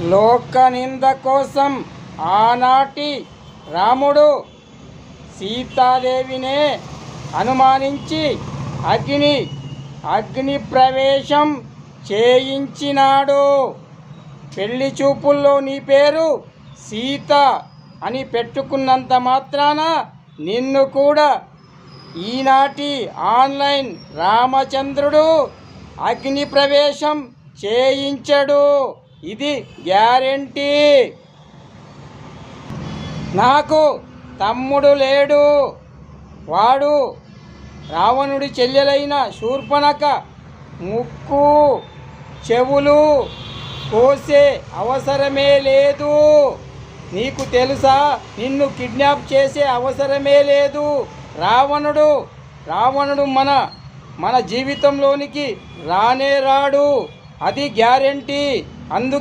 లోకనింద కోసం ఆనాటి రాముడు సీతాదేవినే అనుమానించి అగ్ని అగ్ని ప్రవేశం చేయించినాడు. పెళ్ళి చూపుల్లో నీ పేరు సీత అని పెట్టుకున్నంత మాత్రాన నిన్ను కూడా ఈనాటి ఆన్లైన్ రామచంద్రుడు అగ్ని ప్రవేశం చేయించడు. ఇది గ్యారెంటీ. నాకు తమ్ముడు లేడు. వాడు రావణుడి చెల్లెలైన శూర్పణక ముక్కు చెవులు కోసే అవసరమే లేదు. నీకు తెలుసా? నిన్ను కిడ్నాప్ చేసే అవసరమే లేదు. రావణుడు రావణుడు మన మన జీవితంలోనికి రానే రాడు. అది గ్యారెంటీ. అందు